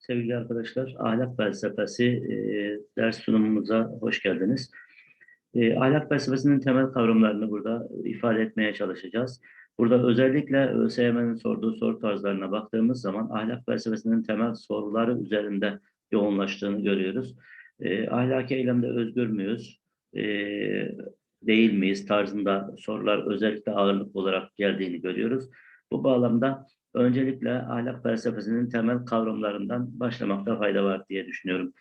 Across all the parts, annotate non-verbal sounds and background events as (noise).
Sevgili arkadaşlar, ahlak felsefesi e, ders sunumumuza hoş geldiniz. E, ahlak felsefesinin temel kavramlarını burada ifade etmeye çalışacağız. Burada özellikle ÖSYM'nin sorduğu soru tarzlarına baktığımız zaman ahlak felsefesinin temel soruları üzerinde yoğunlaştığını görüyoruz. E, ahlaki eylemde özgür müyüz, e, değil miyiz tarzında sorular özellikle ağırlık olarak geldiğini görüyoruz. Bu bağlamda öncelikle ahlak felsefesinin temel kavramlarından başlamakta fayda var diye düşünüyorum.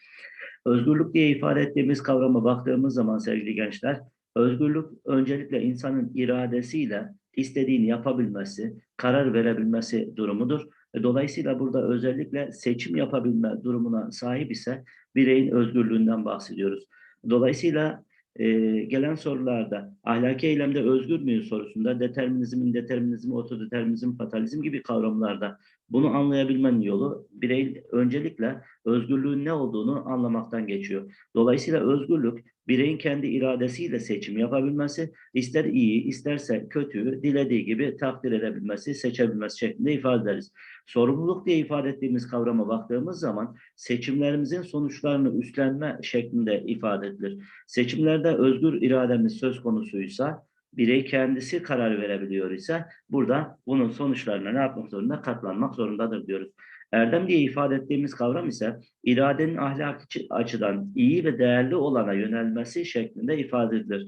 Özgürlük diye ifade ettiğimiz kavrama baktığımız zaman sevgili gençler, özgürlük öncelikle insanın iradesiyle istediğini yapabilmesi, karar verebilmesi durumudur. Dolayısıyla burada özellikle seçim yapabilme durumuna sahip ise bireyin özgürlüğünden bahsediyoruz. Dolayısıyla e, gelen sorularda ahlaki eylemde özgür müyüz sorusunda determinizmin, determinizm, otodeterminizm, fatalizm gibi kavramlarda bunu anlayabilmenin yolu birey öncelikle özgürlüğün ne olduğunu anlamaktan geçiyor. Dolayısıyla özgürlük bireyin kendi iradesiyle seçim yapabilmesi, ister iyi isterse kötüyü dilediği gibi takdir edebilmesi, seçebilmesi şeklinde ifade ederiz. Sorumluluk diye ifade ettiğimiz kavrama baktığımız zaman seçimlerimizin sonuçlarını üstlenme şeklinde ifade edilir. Seçimlerde özgür irademiz söz konusuysa, birey kendisi karar verebiliyor ise burada bunun sonuçlarına ne yapmak zorunda? Katlanmak zorundadır diyoruz. Erdem diye ifade ettiğimiz kavram ise iradenin ahlaki açıdan iyi ve değerli olana yönelmesi şeklinde ifade edilir.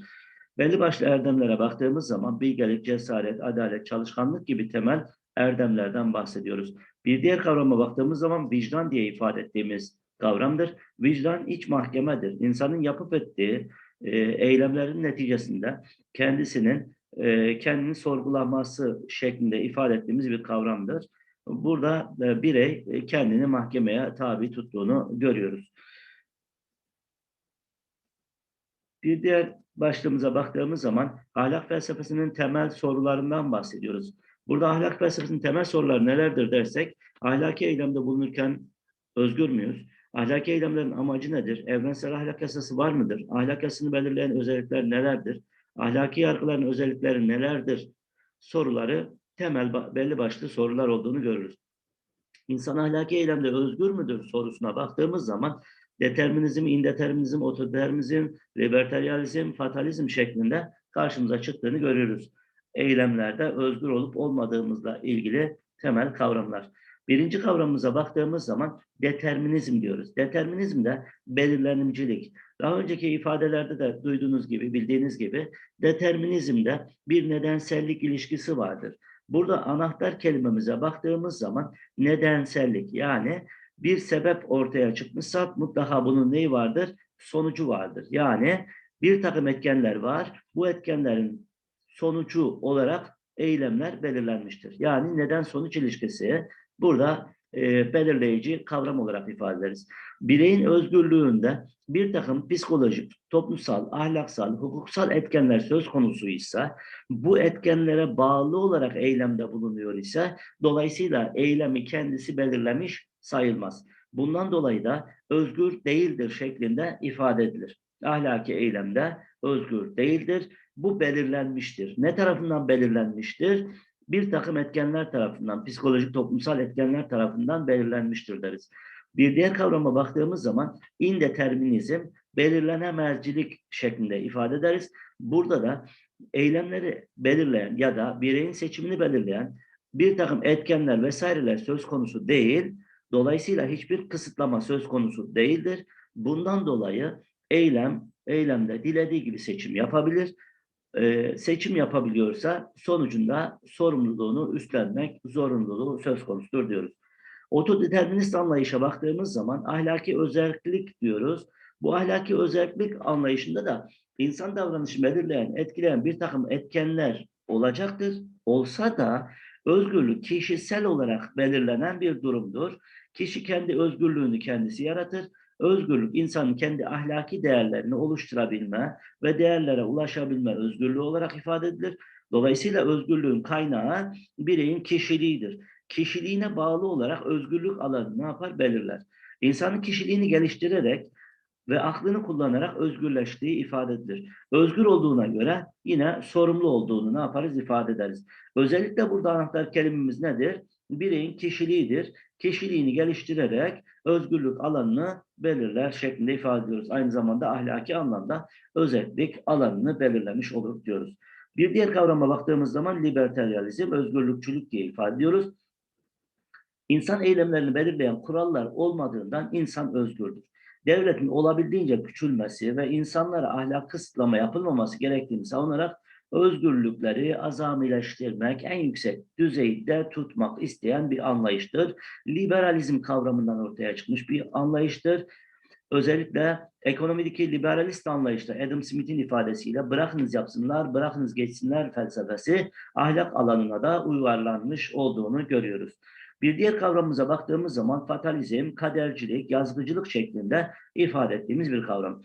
Belli başlı erdemlere baktığımız zaman bilgelik, cesaret, adalet, çalışkanlık gibi temel erdemlerden bahsediyoruz. Bir diğer kavrama baktığımız zaman vicdan diye ifade ettiğimiz kavramdır. Vicdan iç mahkemedir. İnsanın yapıp ettiği e, eylemlerin neticesinde kendisinin e, kendini sorgulaması şeklinde ifade ettiğimiz bir kavramdır. Burada e, birey e, kendini mahkemeye tabi tuttuğunu görüyoruz. Bir diğer başlığımıza baktığımız zaman ahlak felsefesinin temel sorularından bahsediyoruz. Burada ahlak felsefesinin temel soruları nelerdir dersek, ahlaki eylemde bulunurken özgür müyüz? Ahlaki eylemlerin amacı nedir? Evrensel ahlak yasası var mıdır? Ahlak yasasını belirleyen özellikler nelerdir? Ahlaki yargıların özellikleri nelerdir? Soruları temel belli başlı sorular olduğunu görürüz. İnsan ahlaki eylemde özgür müdür sorusuna baktığımız zaman determinizm, indeterminizm, otodeterminizm, libertaryalizm, fatalizm şeklinde karşımıza çıktığını görüyoruz. Eylemlerde özgür olup olmadığımızla ilgili temel kavramlar. Birinci kavramımıza baktığımız zaman determinizm diyoruz. Determinizm de belirlenimcilik. Daha önceki ifadelerde de duyduğunuz gibi, bildiğiniz gibi determinizmde bir nedensellik ilişkisi vardır. Burada anahtar kelimemize baktığımız zaman nedensellik yani bir sebep ortaya çıkmışsa mutlaka bunun neyi vardır? Sonucu vardır. Yani bir takım etkenler var. Bu etkenlerin sonucu olarak eylemler belirlenmiştir. Yani neden sonuç ilişkisi burada e, belirleyici kavram olarak ifade ederiz. Bireyin özgürlüğünde bir takım psikolojik, toplumsal, ahlaksal, hukuksal etkenler söz konusu ise bu etkenlere bağlı olarak eylemde bulunuyor ise dolayısıyla eylemi kendisi belirlemiş sayılmaz. Bundan dolayı da özgür değildir şeklinde ifade edilir. Ahlaki eylemde özgür değildir. Bu belirlenmiştir. Ne tarafından belirlenmiştir? Bir takım etkenler tarafından, psikolojik toplumsal etkenler tarafından belirlenmiştir deriz. Bir diğer kavrama baktığımız zaman indeterminizm, belirlenemezcilik şeklinde ifade ederiz. Burada da eylemleri belirleyen ya da bireyin seçimini belirleyen bir takım etkenler vesaireler söz konusu değil. Dolayısıyla hiçbir kısıtlama söz konusu değildir. Bundan dolayı eylem, eylemde dilediği gibi seçim yapabilir e, seçim yapabiliyorsa sonucunda sorumluluğunu üstlenmek zorunluluğu söz konusudur diyoruz. Otodeterminist anlayışa baktığımız zaman ahlaki özellik diyoruz. Bu ahlaki özellik anlayışında da insan davranışı belirleyen, etkileyen bir takım etkenler olacaktır. Olsa da özgürlük kişisel olarak belirlenen bir durumdur. Kişi kendi özgürlüğünü kendisi yaratır Özgürlük insanın kendi ahlaki değerlerini oluşturabilme ve değerlere ulaşabilme özgürlüğü olarak ifade edilir. Dolayısıyla özgürlüğün kaynağı bireyin kişiliğidir. Kişiliğine bağlı olarak özgürlük alanı ne yapar? Belirler. İnsanın kişiliğini geliştirerek ve aklını kullanarak özgürleştiği ifade edilir. Özgür olduğuna göre yine sorumlu olduğunu ne yaparız ifade ederiz. Özellikle burada anahtar kelimemiz nedir? bireyin kişiliğidir. Kişiliğini geliştirerek özgürlük alanını belirler şeklinde ifade ediyoruz. Aynı zamanda ahlaki anlamda özellik alanını belirlemiş olur diyoruz. Bir diğer kavrama baktığımız zaman libertaryalizm, özgürlükçülük diye ifade ediyoruz. İnsan eylemlerini belirleyen kurallar olmadığından insan özgürdür. Devletin olabildiğince küçülmesi ve insanlara ahlak kısıtlama yapılmaması gerektiğini savunarak özgürlükleri azamileştirmek, en yüksek düzeyde tutmak isteyen bir anlayıştır. Liberalizm kavramından ortaya çıkmış bir anlayıştır. Özellikle ekonomideki liberalist anlayışta Adam Smith'in ifadesiyle bırakınız yapsınlar, bırakınız geçsinler felsefesi ahlak alanına da uyarlanmış olduğunu görüyoruz. Bir diğer kavramımıza baktığımız zaman fatalizm, kadercilik, yazgıcılık şeklinde ifade ettiğimiz bir kavram.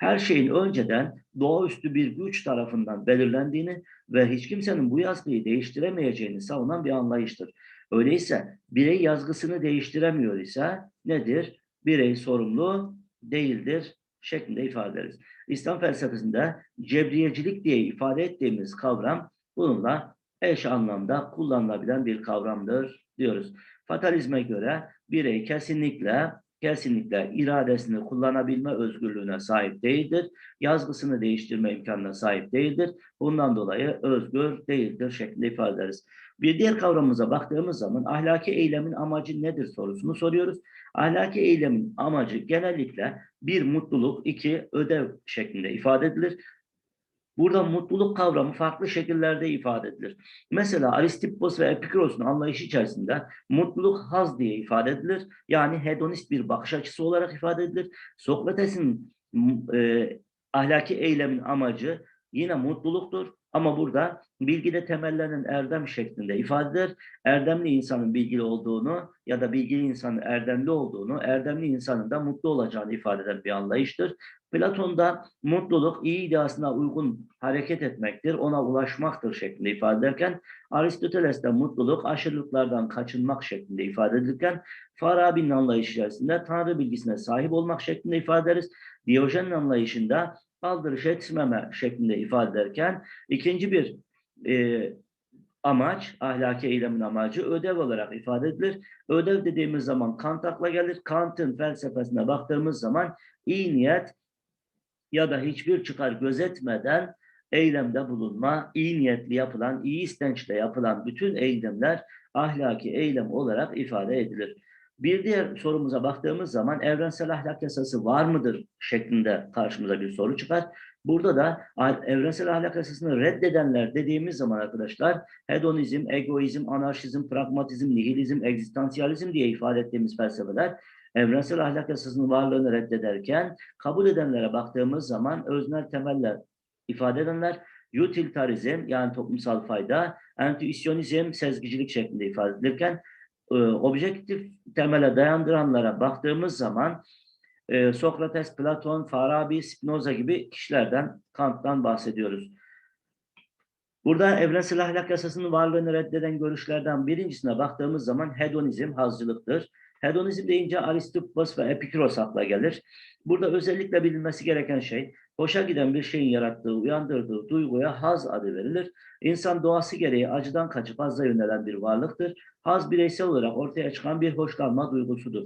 Her şeyin önceden doğaüstü bir güç tarafından belirlendiğini ve hiç kimsenin bu yazgıyı değiştiremeyeceğini savunan bir anlayıştır. Öyleyse birey yazgısını değiştiremiyor ise nedir? Birey sorumlu değildir şeklinde ifade ederiz. İslam felsefesinde cebriyecilik diye ifade ettiğimiz kavram bununla eş anlamda kullanılabilen bir kavramdır diyoruz. Fatalizme göre birey kesinlikle kesinlikle iradesini kullanabilme özgürlüğüne sahip değildir. Yazgısını değiştirme imkanına sahip değildir. Bundan dolayı özgür değildir şeklinde ifade ederiz. Bir diğer kavramımıza baktığımız zaman ahlaki eylemin amacı nedir sorusunu soruyoruz. Ahlaki eylemin amacı genellikle bir mutluluk, iki ödev şeklinde ifade edilir. Burada mutluluk kavramı farklı şekillerde ifade edilir. Mesela Aristippos ve Epikuros'un anlayışı içerisinde mutluluk haz diye ifade edilir. Yani hedonist bir bakış açısı olarak ifade edilir. Sokrates'in e, ahlaki eylemin amacı yine mutluluktur. Ama burada bilgide temellenen erdem şeklinde ifadedir. Erdemli insanın bilgili olduğunu ya da bilgili insanın erdemli olduğunu, erdemli insanın da mutlu olacağını ifade eden bir anlayıştır. Platon'da mutluluk iyi ideasına uygun hareket etmektir, ona ulaşmaktır şeklinde ifade ederken, Aristoteles'te mutluluk aşırılıklardan kaçınmak şeklinde ifade edilirken, Farabi'nin anlayışı içerisinde Tanrı bilgisine sahip olmak şeklinde ifade ederiz. Diyojen'in anlayışında aldırış etmeme şeklinde ifade ederken, ikinci bir e, amaç, ahlaki eylemin amacı ödev olarak ifade edilir. Ödev dediğimiz zaman Kant akla gelir. Kant'ın felsefesine baktığımız zaman iyi niyet ya da hiçbir çıkar gözetmeden eylemde bulunma, iyi niyetli yapılan, iyi istençle yapılan bütün eylemler ahlaki eylem olarak ifade edilir. Bir diğer sorumuza baktığımız zaman evrensel ahlak yasası var mıdır şeklinde karşımıza bir soru çıkar. Burada da evrensel ahlak yasasını reddedenler dediğimiz zaman arkadaşlar hedonizm, egoizm, anarşizm, pragmatizm, nihilizm, egzistansiyalizm diye ifade ettiğimiz felsefeler evrensel ahlak yasasının varlığını reddederken kabul edenlere baktığımız zaman öznel temeller ifade edenler utilitarizm yani toplumsal fayda, entüisyonizm, sezgicilik şeklinde ifade edilirken e, objektif temele dayandıranlara baktığımız zaman e, Sokrates, Platon, Farabi, Spinoza gibi kişilerden, Kant'tan bahsediyoruz. Burada evrensel ahlak yasasının varlığını reddeden görüşlerden birincisine baktığımız zaman hedonizm, hazcılıktır. Hedonizm deyince Aristippos ve Epikuros akla gelir. Burada özellikle bilinmesi gereken şey, hoşa giden bir şeyin yarattığı, uyandırdığı duyguya haz adı verilir. İnsan doğası gereği acıdan kaçıp hazza yönelen bir varlıktır. Haz bireysel olarak ortaya çıkan bir hoşlanma duygusudur.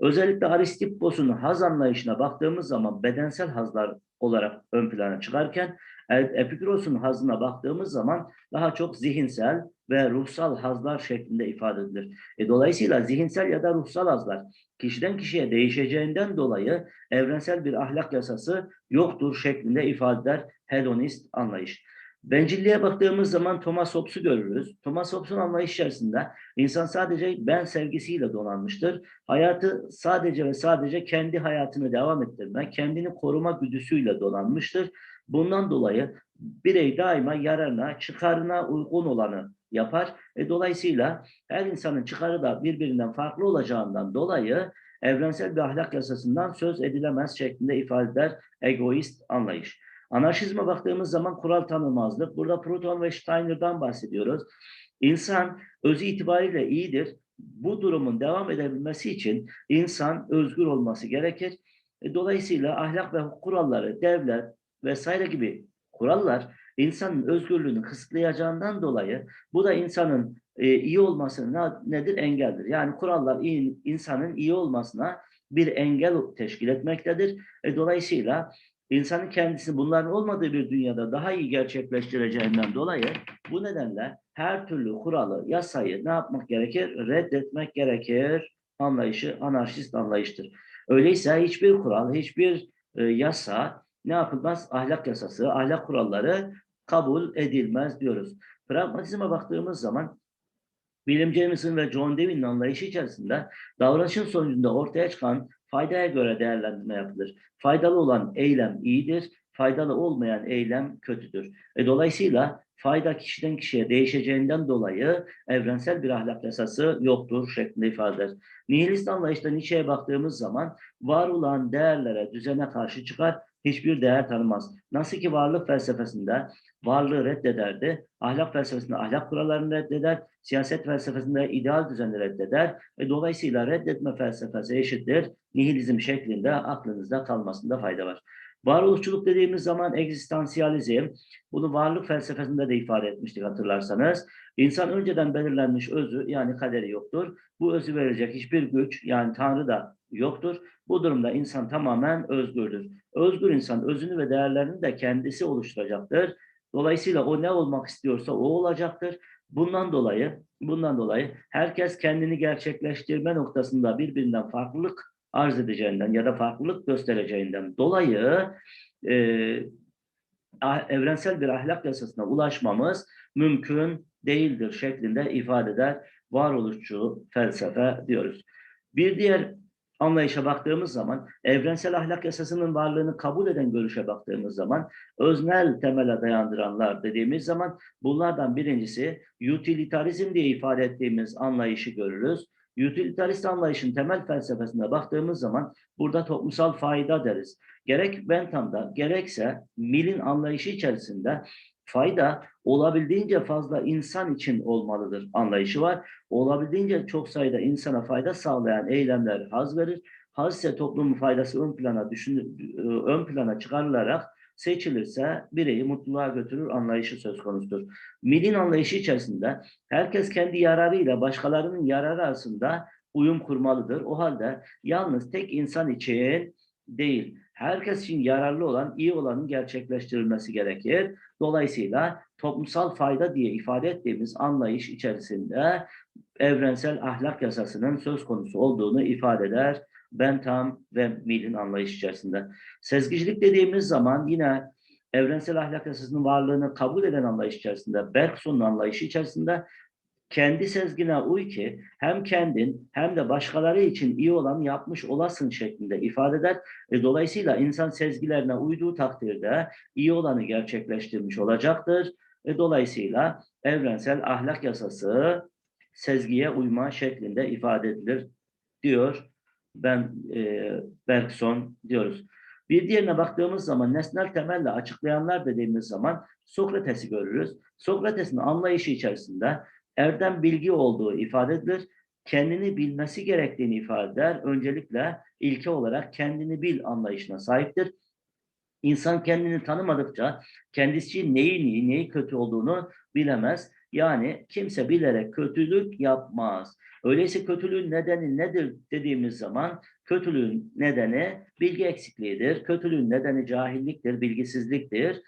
Özellikle Aristippos'un haz anlayışına baktığımız zaman bedensel hazlar olarak ön plana çıkarken Epikuros'un hazına baktığımız zaman daha çok zihinsel ve ruhsal hazlar şeklinde ifade edilir. E, dolayısıyla zihinsel ya da ruhsal hazlar kişiden kişiye değişeceğinden dolayı evrensel bir ahlak yasası yoktur şeklinde ifade eder hedonist anlayış. Bencilliğe baktığımız zaman Thomas Hobbes'u görürüz. Thomas Hobbes'un anlayış içerisinde insan sadece ben sevgisiyle donanmıştır. Hayatı sadece ve sadece kendi hayatını devam ettirme, kendini koruma güdüsüyle donanmıştır. Bundan dolayı birey daima yararına, çıkarına uygun olanı yapar. E, dolayısıyla her insanın çıkarı da birbirinden farklı olacağından dolayı evrensel bir ahlak yasasından söz edilemez şeklinde ifade eder egoist anlayış. Anarşizme baktığımız zaman kural tanımazlık. Burada Proton ve Steiner'dan bahsediyoruz. İnsan özü itibariyle iyidir. Bu durumun devam edebilmesi için insan özgür olması gerekir. E, dolayısıyla ahlak ve kuralları, devlet vesaire gibi kurallar insanın özgürlüğünü kısıtlayacağından dolayı bu da insanın e, iyi olmasına nedir? Engeldir. Yani kurallar iyi, insanın iyi olmasına bir engel teşkil etmektedir. E, dolayısıyla insanın kendisini bunların olmadığı bir dünyada daha iyi gerçekleştireceğinden dolayı bu nedenle her türlü kuralı, yasayı ne yapmak gerekir? Reddetmek gerekir anlayışı anarşist anlayıştır. Öyleyse hiçbir kural, hiçbir e, yasa ne yapılmaz? Ahlak yasası, ahlak kuralları kabul edilmez diyoruz. Pragmatizme baktığımız zaman William Jameson ve John Dewey'nin anlayışı içerisinde davranışın sonucunda ortaya çıkan faydaya göre değerlendirme yapılır. Faydalı olan eylem iyidir, faydalı olmayan eylem kötüdür. E, dolayısıyla fayda kişiden kişiye değişeceğinden dolayı evrensel bir ahlak yasası yoktur şeklinde ifade eder. Nihilist anlayışta Nietzsche'ye baktığımız zaman var olan değerlere, düzene karşı çıkar, hiçbir değer tanımaz. Nasıl ki varlık felsefesinde varlığı reddederdi, ahlak felsefesinde ahlak kurallarını reddeder, siyaset felsefesinde ideal düzeni reddeder. E, dolayısıyla reddetme felsefesi eşittir nihilizm şeklinde aklınızda kalmasında fayda var. Varoluşçuluk dediğimiz zaman egzistansiyalizm, bunu varlık felsefesinde de ifade etmiştik hatırlarsanız. İnsan önceden belirlenmiş özü yani kaderi yoktur. Bu özü verecek hiçbir güç yani Tanrı da yoktur. Bu durumda insan tamamen özgürdür. Özgür insan özünü ve değerlerini de kendisi oluşturacaktır. Dolayısıyla o ne olmak istiyorsa o olacaktır. Bundan dolayı bundan dolayı herkes kendini gerçekleştirme noktasında birbirinden farklılık arz edeceğinden ya da farklılık göstereceğinden dolayı e, evrensel bir ahlak yasasına ulaşmamız mümkün değildir şeklinde ifade eder varoluşçu felsefe diyoruz. Bir diğer anlayışa baktığımız zaman, evrensel ahlak yasasının varlığını kabul eden görüşe baktığımız zaman, öznel temele dayandıranlar dediğimiz zaman, bunlardan birincisi utilitarizm diye ifade ettiğimiz anlayışı görürüz. Utilitarist anlayışın temel felsefesine baktığımız zaman burada toplumsal fayda deriz. Gerek Bentham'da gerekse Mill'in anlayışı içerisinde fayda olabildiğince fazla insan için olmalıdır anlayışı var. Olabildiğince çok sayıda insana fayda sağlayan eylemler haz verir. Haz ise toplumun faydası ön plana düşün, ön plana çıkarılarak seçilirse bireyi mutluluğa götürür anlayışı söz konusudur. Mill'in anlayışı içerisinde herkes kendi yararıyla başkalarının yararı arasında uyum kurmalıdır. O halde yalnız tek insan için değil, herkes için yararlı olan, iyi olanın gerçekleştirilmesi gerekir. Dolayısıyla toplumsal fayda diye ifade ettiğimiz anlayış içerisinde evrensel ahlak yasasının söz konusu olduğunu ifade eder. Bentham ve Mill'in anlayış içerisinde. Sezgicilik dediğimiz zaman yine evrensel ahlak yasasının varlığını kabul eden anlayış içerisinde, Bergson'un anlayışı içerisinde kendi sezgine uy ki hem kendin hem de başkaları için iyi olan yapmış olasın şeklinde ifade eder. E, dolayısıyla insan sezgilerine uyduğu takdirde iyi olanı gerçekleştirmiş olacaktır. E, dolayısıyla evrensel ahlak yasası sezgiye uyma şeklinde ifade edilir diyor ben e, Bergson diyoruz. Bir diğerine baktığımız zaman nesnel temelle açıklayanlar dediğimiz zaman Sokrates'i görürüz. Sokrates'in anlayışı içerisinde erdem bilgi olduğu ifade edilir. Kendini bilmesi gerektiğini ifade eder. Öncelikle ilke olarak kendini bil anlayışına sahiptir. İnsan kendini tanımadıkça kendisi neyin iyi, neyi kötü olduğunu bilemez. Yani kimse bilerek kötülük yapmaz. Öyleyse kötülüğün nedeni nedir dediğimiz zaman kötülüğün nedeni bilgi eksikliğidir. Kötülüğün nedeni cahilliktir, bilgisizliktir.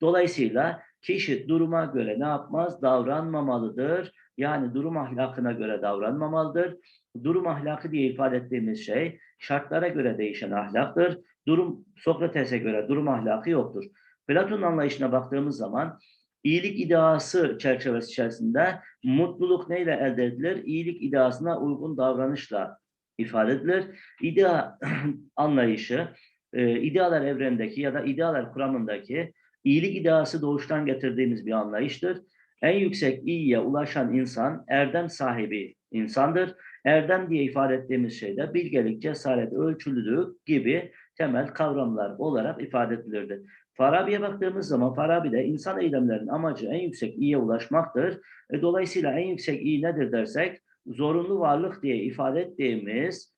Dolayısıyla kişi duruma göre ne yapmaz? Davranmamalıdır. Yani durum ahlakına göre davranmamalıdır. Durum ahlakı diye ifade ettiğimiz şey şartlara göre değişen ahlaktır. Durum Sokrates'e göre durum ahlakı yoktur. Platon anlayışına baktığımız zaman iyilik iddiası çerçevesi içerisinde mutluluk neyle elde edilir? İyilik iddiasına uygun davranışla ifade edilir. İdea (clears throat) anlayışı, e, idealar evrendeki ya da idealar kuramındaki iyilik iddiası doğuştan getirdiğimiz bir anlayıştır. En yüksek iyiye ulaşan insan erdem sahibi insandır. Erdem diye ifade ettiğimiz şey de bilgelik, cesaret, ölçülülük gibi temel kavramlar olarak ifade edilirdi. Farabi'ye baktığımız zaman Farabi'de insan eylemlerinin amacı en yüksek iyiye ulaşmaktır. E, dolayısıyla en yüksek iyi nedir dersek zorunlu varlık diye ifade ettiğimiz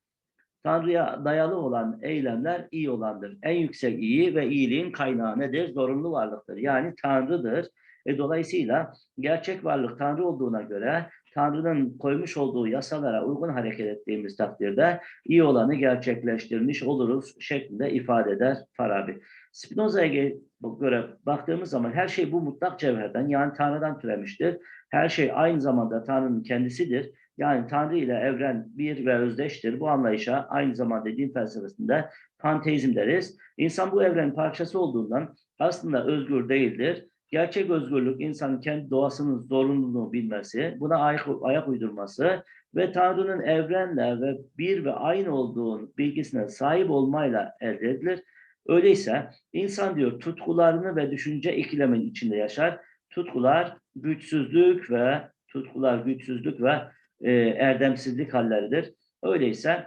Tanrı'ya dayalı olan eylemler iyi olandır. En yüksek iyi ve iyiliğin kaynağı nedir? Zorunlu varlıktır. Yani Tanrı'dır. E, dolayısıyla gerçek varlık Tanrı olduğuna göre Tanrı'nın koymuş olduğu yasalara uygun hareket ettiğimiz takdirde iyi olanı gerçekleştirmiş oluruz şeklinde ifade eder Farabi. Spinoza'ya göre baktığımız zaman her şey bu mutlak cevherden yani Tanrı'dan türemiştir. Her şey aynı zamanda Tanrı'nın kendisidir. Yani Tanrı ile evren bir ve özdeştir. Bu anlayışa aynı zamanda din felsefesinde panteizm deriz. İnsan bu evrenin parçası olduğundan aslında özgür değildir. Gerçek özgürlük insanın kendi doğasının zorunluluğunu bilmesi, buna ayak, ayak uydurması ve Tanrı'nın evrenle ve bir ve aynı olduğun bilgisine sahip olmayla elde edilir. Öyleyse insan diyor tutkularını ve düşünce ikilemin içinde yaşar. Tutkular güçsüzlük ve tutkular güçsüzlük ve e, erdemsizlik halleridir. Öyleyse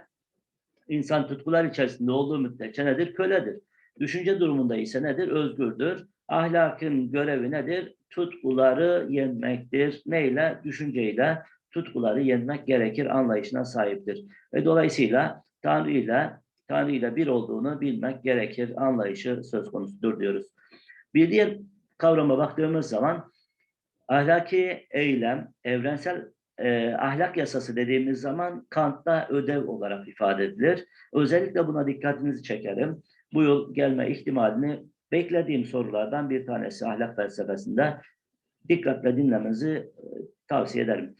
insan tutkular içerisinde olduğu müddetçe nedir? Köledir. Düşünce durumunda ise nedir? Özgürdür. Ahlakın görevi nedir? Tutkuları yenmektir. Neyle? Düşünceyle tutkuları yenmek gerekir anlayışına sahiptir. Ve dolayısıyla Tanrı ile Tanrı ile bir olduğunu bilmek gerekir anlayışı söz konusudur diyoruz. Bir diğer kavrama baktığımız zaman ahlaki eylem, evrensel e, ahlak yasası dediğimiz zaman Kant'ta ödev olarak ifade edilir. Özellikle buna dikkatinizi çekerim. Bu yıl gelme ihtimalini beklediğim sorulardan bir tanesi ahlak felsefesinde. Dikkatle dinlemenizi e, tavsiye ederim.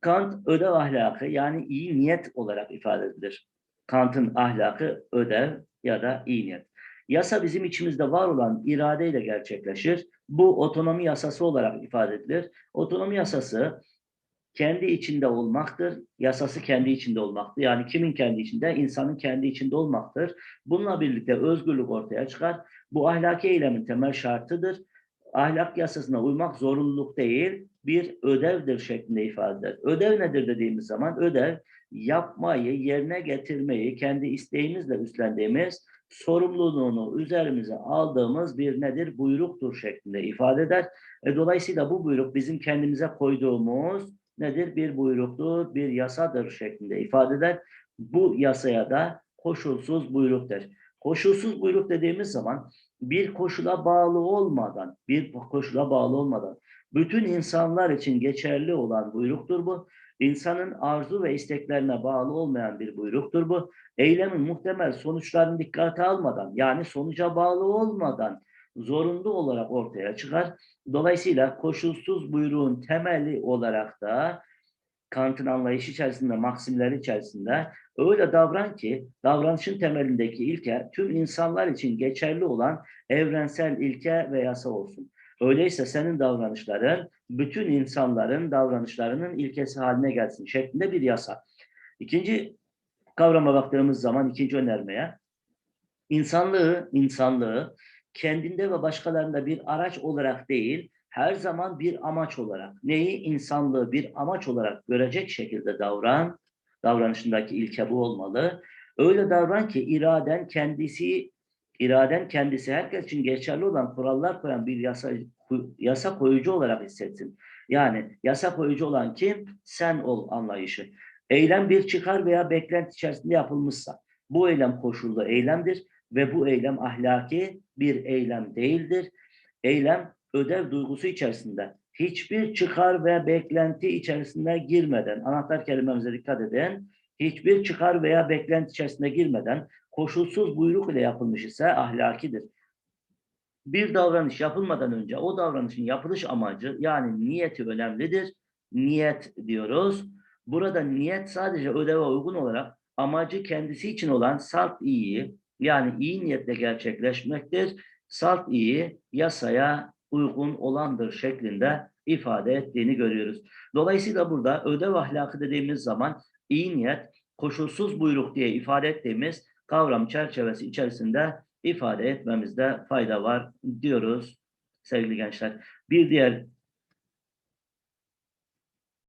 Kant ödev ahlakı yani iyi niyet olarak ifade edilir. Kant'ın ahlakı ödev ya da iyi niyet. Yasa bizim içimizde var olan iradeyle gerçekleşir. Bu otonomi yasası olarak ifade edilir. Otonomi yasası kendi içinde olmaktır. Yasası kendi içinde olmaktır. Yani kimin kendi içinde? İnsanın kendi içinde olmaktır. Bununla birlikte özgürlük ortaya çıkar. Bu ahlaki eylemin temel şartıdır. Ahlak yasasına uymak zorunluluk değil, bir ödevdir şeklinde ifade eder. Ödev nedir dediğimiz zaman ödev yapmayı, yerine getirmeyi kendi isteğimizle üstlendiğimiz sorumluluğunu üzerimize aldığımız bir nedir? Buyruktur şeklinde ifade eder. E, dolayısıyla bu buyruk bizim kendimize koyduğumuz nedir? Bir buyruktur, bir yasadır şeklinde ifade eder. Bu yasaya da koşulsuz buyruk der. Koşulsuz buyruk dediğimiz zaman bir koşula bağlı olmadan, bir koşula bağlı olmadan bütün insanlar için geçerli olan buyruktur bu. İnsanın arzu ve isteklerine bağlı olmayan bir buyruktur bu. Eylemin muhtemel sonuçlarını dikkate almadan yani sonuca bağlı olmadan zorunlu olarak ortaya çıkar. Dolayısıyla koşulsuz buyruğun temeli olarak da Kant'ın anlayışı içerisinde, maksimleri içerisinde öyle davran ki davranışın temelindeki ilke tüm insanlar için geçerli olan evrensel ilke ve yasa olsun. Öyleyse senin davranışların bütün insanların davranışlarının ilkesi haline gelsin şeklinde bir yasa. İkinci kavrama baktığımız zaman ikinci önermeye insanlığı, insanlığı kendinde ve başkalarında bir araç olarak değil, her zaman bir amaç olarak, neyi insanlığı bir amaç olarak görecek şekilde davran, davranışındaki ilke bu olmalı. Öyle davran ki iraden kendisi, iraden kendisi herkes için geçerli olan kurallar koyan bir yasa, yasa koyucu olarak hissetsin. Yani yasa koyucu olan kim? Sen ol anlayışı. Eylem bir çıkar veya beklenti içerisinde yapılmışsa, bu eylem koşullu eylemdir ve bu eylem ahlaki bir eylem değildir. Eylem ödev duygusu içerisinde hiçbir çıkar ve beklenti içerisinde girmeden, anahtar kelimemize dikkat edin, hiçbir çıkar veya beklenti içerisinde girmeden koşulsuz buyruk ile yapılmış ise ahlakidir. Bir davranış yapılmadan önce o davranışın yapılış amacı yani niyeti önemlidir. Niyet diyoruz. Burada niyet sadece ödeve uygun olarak amacı kendisi için olan salt iyiyi yani iyi niyetle gerçekleşmektir. Salt iyi yasaya uygun olandır şeklinde ifade ettiğini görüyoruz. Dolayısıyla burada ödev ahlakı dediğimiz zaman iyi niyet, koşulsuz buyruk diye ifade ettiğimiz kavram çerçevesi içerisinde ifade etmemizde fayda var diyoruz sevgili gençler. Bir diğer